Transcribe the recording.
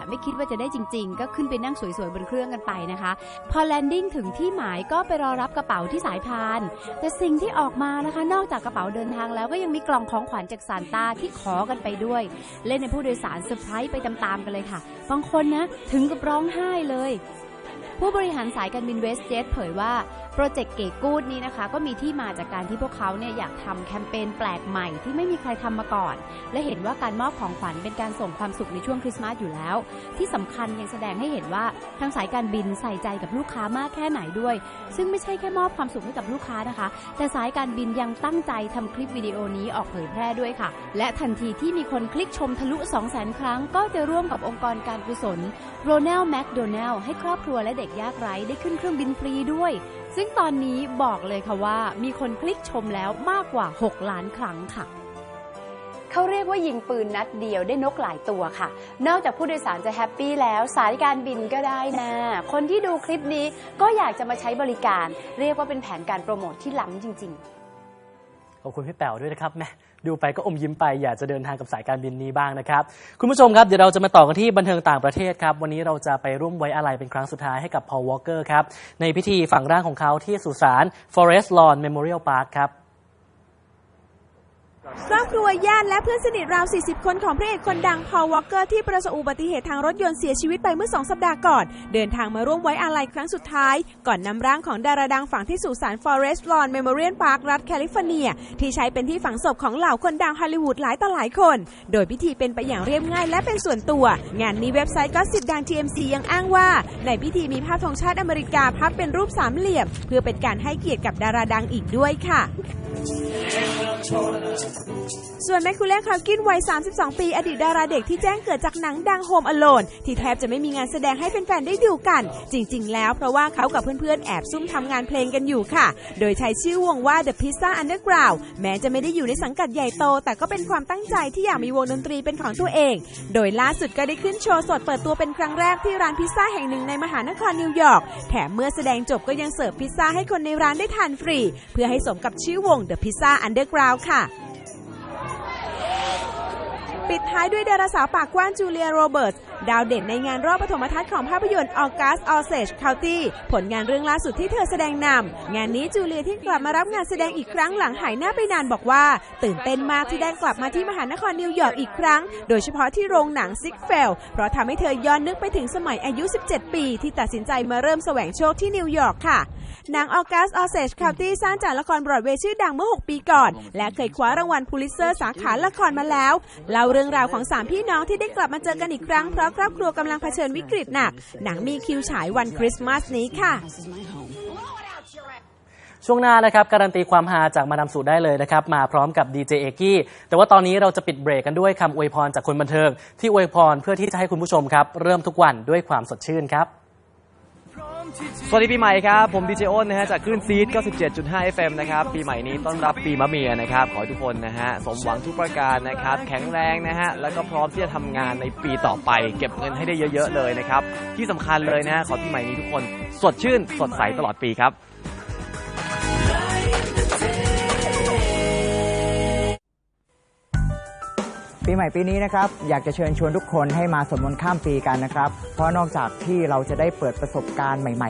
ละไม่คิดว่าจะได้จริง ๆ ก็ขึ้นไปนั่งสวยๆบนเครื่องกันไปนะคะ พอแลนดิ้งถึงที่หมายก็ไปรอรับกระเป๋าที่สายพาน แต่สิ่งที่ออกมานะคะ นอกจากกระเป๋าเดินทางแล้วก็ยังมีกล่องของขวัญจากซานต้าที่ขอกันไปด้วย เล่นในผู้โดยสารเซอร์ไพรส์ไปตามๆกันเลยค่ะ บางคนนะถึงกับร้องไห้เลยผู้บริหารสายการบินเวสเจ็ตเผยว่าโปรเจกต์เก๋กูดนี้นะคะ ก็มีที่มาจากการที่พวกเขาเนี่ยอยากทำแคมเปญแปลกใหม่ที่ไม่มีใครทำมาก่อน และเห็นว่าการมอบของขวัญเป็นการส่งความสุขในช่วงคริสต์มาสอยู่แล้ว ที่สำคัญยังแสดงให้เห็นว่าทางสายการบินใส่ใจกับลูกค้ามากแค่ไหนด้วย ซึ่งไม่ใช่แค่มอบความสุขให้กับลูกค้านะคะ แต่สายการบินยังตั้งใจทำคลิปวิดีโอนี้ออกเผยแพร่ด้วยค่ะ และทันทีที่มีคนคลิกชมทะลุ 200,000 ครั้ง ก็จะร่วมกับองค์กรการกุศลโรนัลแมคโดนัลให้ครอบครัวและเด็กยากไร้ได้ขึ้นเครื่องบินฟรีด้วยซึ่งตอนนี้บอกเลยค่ะว่ามีคนคลิกชมแล้วมากกว่า 6 ล้านครั้งค่ะ เขาเรียกว่ายิงปืนนัดเดียวได้นกหลายตัวค่ะ นอกจากผู้โดยสารจะแฮปปี้แล้ว สายการบินก็ได้นะ คนที่ดูคลิปนี้ก็อยากจะมาใช้บริการ เรียกว่าเป็นแผนการโปรโมทที่ล้ำจริง ๆ ขอบคุณพี่แป๋วด้วยนะครับแหม ดูไปก็อมยิ้มไปอยากจะเดินทางกับสายการบินนี้บ้างนะครับ คุณผู้ชมครับเดี๋ยวเราจะมาต่อกันที่บันเทิงต่างประเทศครับ วันนี้เราจะไปร่วมไว้อาลัยเป็นครั้งสุดท้ายให้กับพอลวอลเกอร์ครับในพิธีฝังร่างของเขาที่สุสาน Forest Lawn Memorial Park ครับ ครอบครัวญาติและเพื่อนสนิทราว 40 คนของพระเอกคนดังพอลวอลเกอร์ที่ประสบอุบัติเหตุทางรถยนต์เสียชีวิตไปเมื่อ 2 สัปดาห์ก่อน เดินทางมาร่วมไว้อาลัยครั้งสุดท้าย ก่อนนำร่างของดาราดังฝังที่สุสาน Forest Lawn Memorial Park รัฐแคลิฟอร์เนีย ที่ใช้เป็นที่ฝังศพของเหล่าคนดังฮอลลีวูดหลายต่อหลายคน โดยพิธีเป็นไปอย่างเรียบง่ายและเป็นส่วนตัว งานนี้เว็บไซต์ก็สิบดัง TMC ยังอ้างว่า ในพิธีมีภาพธงชาติอเมริกาพับเป็นรูปสามเหลี่ยม เพื่อเป็นการให้เกียรติกับดาราดังอีกด้วยค่ะ ส่วนแมคคูเล่คากินวัย 32 ปี อดีตดาราเด็กที่แจ้งเกิดจากหนังดังโฮมอโลนที่แทบจะไม่มีงานแสดงให้แฟนๆได้ดูกัน จริง ๆ แล้วเพราะว่าเขากับเพื่อนๆ แอบซุ่มทำงานเพลงกันอยู่ค่ะ โดยใช้ชื่อวงว่า The Pizza Underground แม้จะไม่ได้อยู่ในสังกัดใหญ่โต แต่ก็เป็นความตั้งใจที่อยากมีวงดนตรีเป็นของตัวเอง โดยล่าสุดก็ได้ขึ้นโชว์สดเปิดตัวเป็นครั้งแรกที่ร้านพิซซ่าแห่งหนึ่งในมหานครนิวยอร์กแถมเมื่อแสดงจบก็ยังเสิร์ฟพิซซ่าให้คนในร้านได้ทานฟรี เพื่อให้สมกับชื่อวง The Pizza Underground ค่ะ ปิดท้ายด้วยดาราสาวปากกว้างจูเลียโรเบิร์ต ดาวเด่นในงานรอบปฐมทัศน์ของภาพยนตร์ออกัสออเซจคาวตี้ผลงานเรื่องล่าสุดที่เธอแสดงนำงานนี้จูเลียที่กลับมารับงานแสดงอีกครั้งหลังหายหน้าไปนานบอกว่า ตื่นเต้นมากที่ได้กลับมาที่มหานครนิวยอร์กอีกครั้ง โดยเฉพาะที่โรงหนังซิกเฟลเพราะทำให้เธอย้อนนึกไปถึงสมัยอายุ 17 ปี ที่ตัดสินใจมาเริ่มแสวงโชคที่นิวยอร์กค่ะหนังออกัสออเซจคาวตี้สร้างจากละครบรอดเวย์ชื่อดังเมื่อ 6 ปีก่อน และเคยคว้ารางวัลพูลิตเซอร์สาขาละครมาแล้วเล่าเรื่องราวของสามพี่น้องที่ได้กลับมาเจอกันอีกครั้งเพราะครอบครัวกำลังเผชิญวิกฤตหนัก หนังมีคิวฉายวันคริสต์มาสนี้ค่ะช่วงหน้านะครับการันตีความฮาจากมาดามสูได้เลยนะครับ มาพร้อมกับดีเจเอกี้แต่ว่าตอนนี้เราจะปิดเบรกกันด้วยคำอวยพรจากคนบันเทิง ที่อวยพรเพื่อที่จะให้คุณผู้ชมครับ เริ่มทุกวันด้วยความสดชื่นครับ สวัสดีปีใหม่ครับ ผมดีเจอ้นนะฮะจากคลื่นซีด97.5 FM นะครับ ปีใหม่นี้ต้อนรับปีมะเมียนะครับ ขอให้ทุกคนนะฮะ สมหวังทุกประการนะครับ แข็งแรงนะฮะ แล้วก็พร้อมที่จะทำงานในปีต่อไป เก็บเงินให้ได้เยอะ ๆ เลยนะครับ ที่สำคัญเลยนะฮะขอปีใหม่นี้ทุกคน สดชื่น สดใสตลอดปีครับ ปีใหม่ปีนี้นะครับอยากจะเชิญชวนทุกคนให้มาสวดมนต์ข้ามปีกันนะครับ เพราะนอกจากที่เราจะได้เปิดประสบการณ์ใหม่